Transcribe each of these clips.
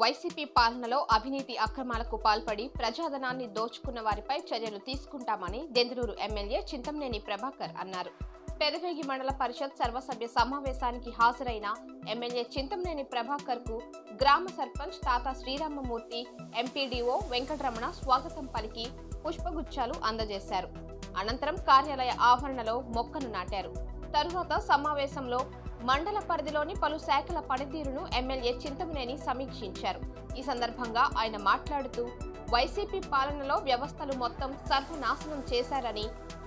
YCP పాలనలో అవినీతి అక్రమాలకు పాల్పడి ప్రజాధనాన్ని దోచుకున్న వారిపై చర్యలు తీసుకుంటామని దెందులూరు ఎమ్మెల్యే చింతమనేని ప్రభాకర్ అన్నారు. పెదవేగి మండల పరిషత్ సర్వసభ్య సమావేశానికి హాజరైన ఎమ్మెల్యే చింతమనేని ప్రభాకర్కు గ్రామ సర్పంచ్ తాత శ్రీరామమూర్తి ఎంపీడీఓ వెంకటరమణ స్వాగతం పలికి పుష్పగుచ్చాలు అందజేశారు. అనంతరం కార్యాలయ ఆవరణలో మొక్కను నాటారు. తరువాత సమావేశంలో మండల పరిధిలోని పలు శాఖల పనితీరును ఎమ్మెల్యే చింతమనేని సమీక్షించారు. ఈ సందర్భంగా ఆయన మాట్లాడుతూ వైసీపీ పాలనలో వ్యవస్థలు మొత్తం సర్వనాశనం చేశారని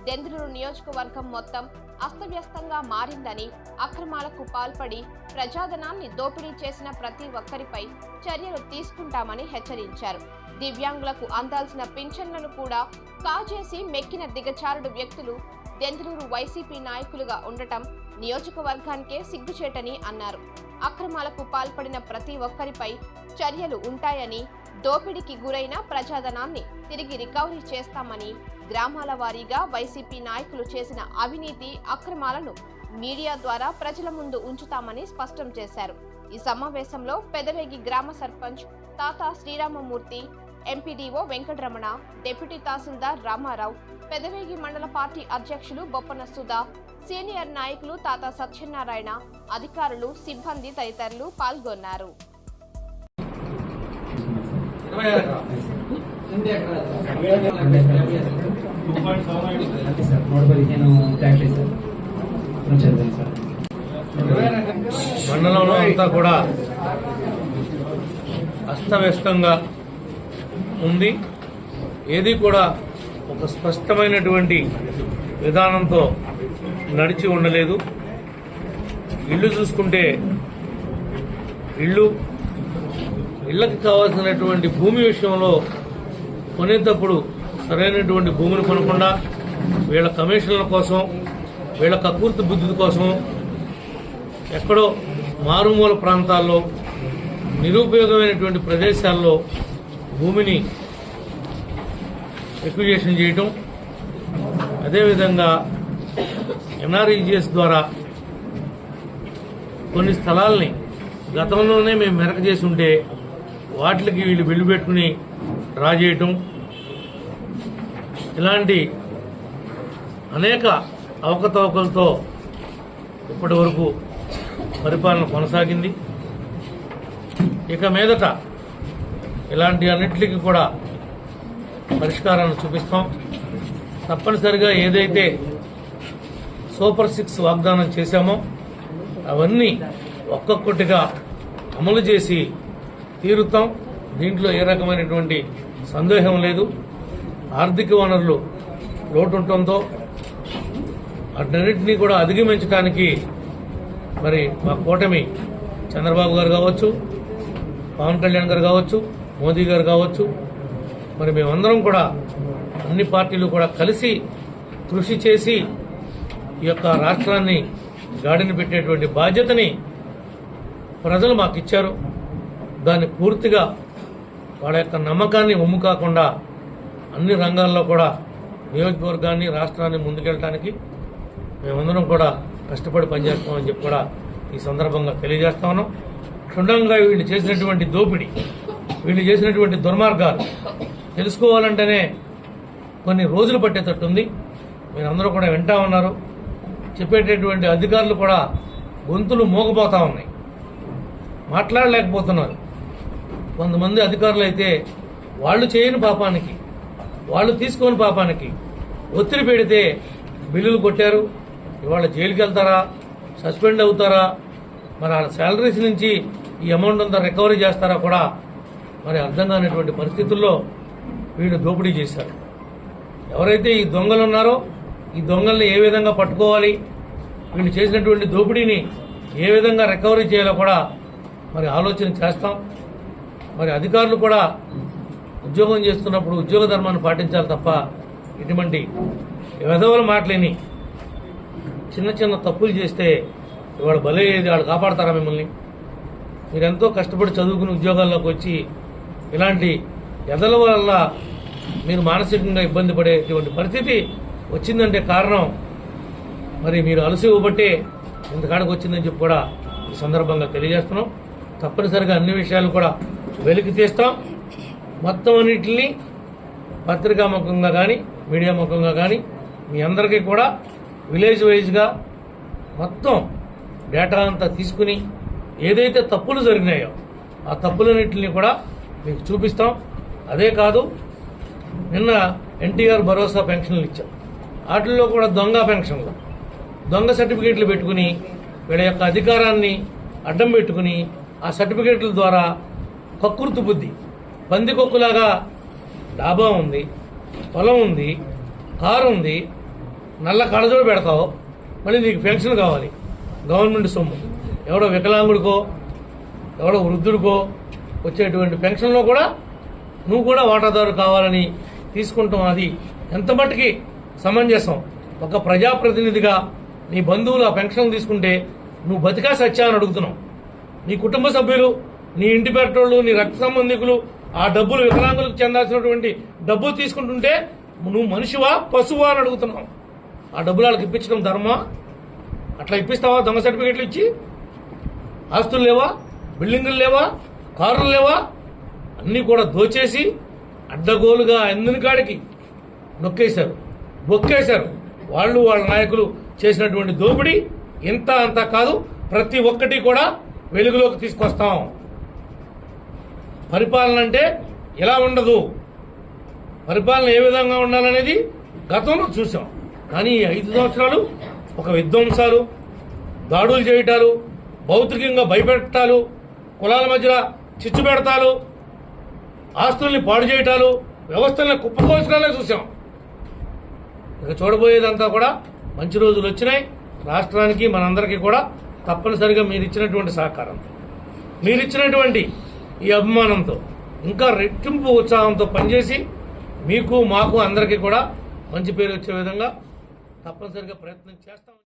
దెందులూరు నియోజకవర్గం మొత్తం అస్తవ్యస్తంగా మారిందని అక్రమాలకు పాల్పడి ప్రజాధనాన్ని దోపిడీ చేసిన ప్రతి ఒక్కరిపై చర్యలు తీసుకుంటామని హెచ్చరించారు. దివ్యాంగులకు అందాల్సిన పింఛన్లను కూడా కాజేసి మెక్కిన దిగచారుడు వ్యక్తులు దెందులూరు వైసీపీ నాయకులుగా ఉండటం నియోజకవర్గానికే సిగ్గుచేటని అన్నారు. అక్రమాలకు పాల్పడిన ప్రతి ఒక్కరిపై చర్యలు ఉంటాయని దోపిడీకి గురైన ప్రజాధనాన్ని తిరిగి రికవరీ చేస్తామని గ్రామాల వారీగా వైసీపీ నాయకులు చేసిన అవినీతి అక్రమాలను మీడియా ద్వారా ప్రజల ముందు ఉంచుతామని స్పష్టం చేశారు. ఈ సమావేశంలో పెదవేగి గ్రామ సర్పంచ్ తాత శ్రీరామమూర్తి ఎంపీడీఓ వెంకటరమణ డిప్యూటీ తహసీల్దార్ రామారావు పెదవేగి మండల పార్టీ అధ్యక్షులు బొప్పన సుధా సీనియర్ నాయకులు తాత సత్యనారాయణ అధికారులు సిబ్బంది తదితరులు పాల్గొన్నారు. మండలంలో అంతా కూడా అస్తవ్యస్తంగా ఉంది. ఏది కూడా ఒక స్పష్టమైనటువంటి విధానంతో నడిచి ఉండలేదు. ఇల్లు చూసుకుంటే ఇల్లు ఇళ్ళకి కావాల్సినటువంటి భూమి విషయంలో కొనేటప్పుడు సరైనటువంటి భూమిని కొనకుండా వీళ్ళ కమిషన్ల కోసం వీళ్ళ కకూర్తి బుద్ధి కోసం ఎక్కడో మారుమూల ప్రాంతాల్లో నిరుపయోగమైనటువంటి ప్రదేశాల్లో భూమిని ఎక్విజేషన్ చేయటం అదేవిధంగా ఎన్ఆర్ఈజిఎస్ ద్వారా కొన్ని స్థలాల్ని గతంలోనే మేము మెరక చేసి ఉంటే వాటికి వీళ్ళు బిల్లు పెట్టుకుని డ్రా చేయటం ఇలాంటి అనేక అవకతవకలతో ఇప్పటి వరకు పరిపాలన కొనసాగింది. ఇక మీదట ఇలాంటి అన్నింటికి కూడా పరిష్కారాన్ని చూపిస్తాం. తప్పనిసరిగా ఏదైతే సూపర్ సిక్స్ వాగ్దానం చేశామో అవన్నీ ఒక్కొక్కటిగా అమలు చేసి తీరుతాం. దీంట్లో ఏ రకమైనటువంటి సందేహం లేదు. ఆర్థిక వనరులు లోటు ఉండటంతో వాటన్నిటినీ కూడా అధిగమించడానికి మరి మా కూటమి చంద్రబాబు గారు కావచ్చు పవన్ కళ్యాణ్ గారు కావచ్చు మోదీ గారు కావచ్చు మరి మేమందరం కూడా అన్ని పార్టీలు కూడా కలిసి కృషి చేసి ఈ యొక్క రాష్ట్రాన్ని గాడిని పెట్టేటువంటి బాధ్యతని ప్రజలు మాకు ఇచ్చారు. దాన్ని పూర్తిగా వాళ్ళ యొక్క నమ్మకాన్ని ఒమ్ము కాకుండా అన్ని రంగాల్లో కూడా నియోజకవర్గాన్ని రాష్ట్రాన్ని ముందుకెళ్ళటానికి మేమందరం కూడా కష్టపడి పనిచేస్తామని చెప్పి కూడా ఈ సందర్భంగా తెలియజేస్తా ఉన్నాం. క్షుణ్ణంగా వీళ్ళు చేసినటువంటి దోపిడీ వీళ్ళు చేసినటువంటి దుర్మార్గాలు. తెలుసుకోవాలంటేనే కొన్ని రోజులు పట్టేటట్టుంది మీరందరూ కూడా వింటా ఉన్నారు. చెప్పేటటువంటి అధికారులు కూడా గొంతులు మోగపోతా ఉన్నాయి. మాట్లాడలేకపోతున్నారు. కొంతమంది అధికారులు అయితే వాళ్ళు చేయని పాపానికి వాళ్ళు తీసుకోని పాపానికి ఒత్తిడి పెడితే బిల్లులు కొట్టారు. ఇవాళ జైలుకి వెళ్తారా? సస్పెండ్ అవుతారా? మరి వాళ్ళ శాలరీస్ నుంచి ఈ అమౌంట్ అంతా రికవరీ చేస్తారా కూడా మరి అర్థం కానిటువంటి పరిస్థితుల్లో వీళ్ళు దోపిడీ చేశారు. ఎవరైతే ఈ దొంగలు ఉన్నారో ఈ దొంగల్ని ఏ విధంగా పట్టుకోవాలి వీళ్ళు చేసినటువంటి దోపిడీని ఏ విధంగా రికవరీ చేయాలో కూడా మరి ఆలోచన చేస్తాం. మరి అధికారులు కూడా ఉద్యోగం చేస్తున్నప్పుడు ఉద్యోగ ధర్మాన్ని పాటించాలి తప్ప ఇటువంటి విధవల మాటలేని చిన్న చిన్న తప్పులు చేస్తే ఇవాళ బలయ్యేది వాళ్ళు కాపాడతారా మిమ్మల్ని? మీరెంతో కష్టపడి చదువుకుని ఉద్యోగాల్లోకి వచ్చి ఇలాంటి ఎదల వల్ల మీరు మానసికంగా ఇబ్బంది పడేటువంటి పరిస్థితి వచ్చిందంటే కారణం. మరి మీరు అలసి ఇవ్వబట్టే ఇంతకాడికి వచ్చిందని చెప్పి కూడా ఈ సందర్భంగా తెలియజేస్తున్నాం. తప్పనిసరిగా అన్ని విషయాలు కూడా వెలికి తీస్తాం. మొత్తం అన్నిటిని పత్రికా ముఖంగా కానీ మీడియా ముఖంగా కానీ మీ అందరికీ కూడా విలేజ్ వైజ్గా మొత్తం డేటా అంతా తీసుకుని ఏదైతే తప్పులు జరిగినాయో ఆ తప్పులన్నింటినీ కూడా మీకు చూపిస్తాం. అదే కాదు నిన్న ఎన్టీఆర్ భరోసా పెన్షన్లు ఇచ్చాం. వాటిల్లో కూడా దొంగ పెన్షన్లు. దొంగ సర్టిఫికేట్లు పెట్టుకుని వీళ్ళ యొక్క అధికారాన్ని అడ్డం పెట్టుకుని ఆ సర్టిఫికేట్ల ద్వారా కక్కుర్తు బుద్ధి పందికొక్కులాగా డాబా ఉంది పొలం ఉంది కారు ఉంది నల్ల కళ్ళజోడు పెడతావు మళ్ళీ నీకు పెన్షన్ కావాలి. గవర్నమెంట్ సొమ్ము. ఎవడో వికలాంగుడికో ఎవడో వృద్ధుడికో వచ్చేటువంటి పెన్షన్లో కూడా నువ్వు కూడా వాటాదారు కావాలని తీసుకుంటాం అది ఎంత మట్టుకి సమంజసం. ఒక ప్రజాప్రతినిధిగా నీ బంధువులు ఆ పెన్షన్ తీసుకుంటే నువ్వు బతికా సత్యా అని అడుగుతున్నావు నీ కుటుంబ సభ్యులు నీ ఇంటి పెట్టోళ్ళు నీ రక్త సంబంధికులు ఆ డబ్బులు వికలాంగులకు చెందాల్సినటువంటి డబ్బులు తీసుకుంటుంటే నువ్వు మనిషివా పశువా అని అడుగుతున్నావు ఆ డబ్బులు వాళ్ళకి ఇప్పించడం ధర్మా? అట్లా ఇప్పిస్తావా? దొంగ సర్టిఫికెట్లు ఇచ్చి? ఆస్తులు లేవా? బిల్డింగులు లేవా? కారులు లేవా? అన్నీ కూడా దోచేసి అడ్డగోలుగా అందిన కాడికి నొక్కేశారు. బొక్కేశారు వాళ్ళు వాళ్ళ నాయకులు చేసినటువంటి దోపిడీ ఇంత అంత కాదు. ప్రతి ఒక్కటి కూడా వెలుగులోకి తీసుకొస్తాం. పరిపాలన అంటే ఎలా ఉండదు? పరిపాలన ఏ విధంగా ఉండాలనేది గతంలో చూసాం కానీ ఈ ఐదు సంవత్సరాలు ఒక విధ్వంసాలు దాడులు చేయటాలు భౌతికంగా భయపెట్టాలు కులాల మధ్య చిచ్చు పెడతాలు ఆస్తుల్ని పాడు చేయటాలు వ్యవస్థల్ని కుప్పకోసరాలే చూసాం. ఇక చూడబోయేదంతా కూడా మంచి రోజులు వచ్చినాయి. రాష్ట్రానికి మనందరికీ కూడా తప్పనిసరిగా మీరు ఇచ్చినటువంటి సహకారం. మీరు ఇచ్చినటువంటి ఈ అభిమానంతో ఇంకా రెట్టింపు ఉత్సాహంతో పనిచేసి మీకు మాకు అందరికీ కూడా మంచి పేరు వచ్చే విధంగా తప్పనిసరిగా ప్రయత్నం చేస్తాం.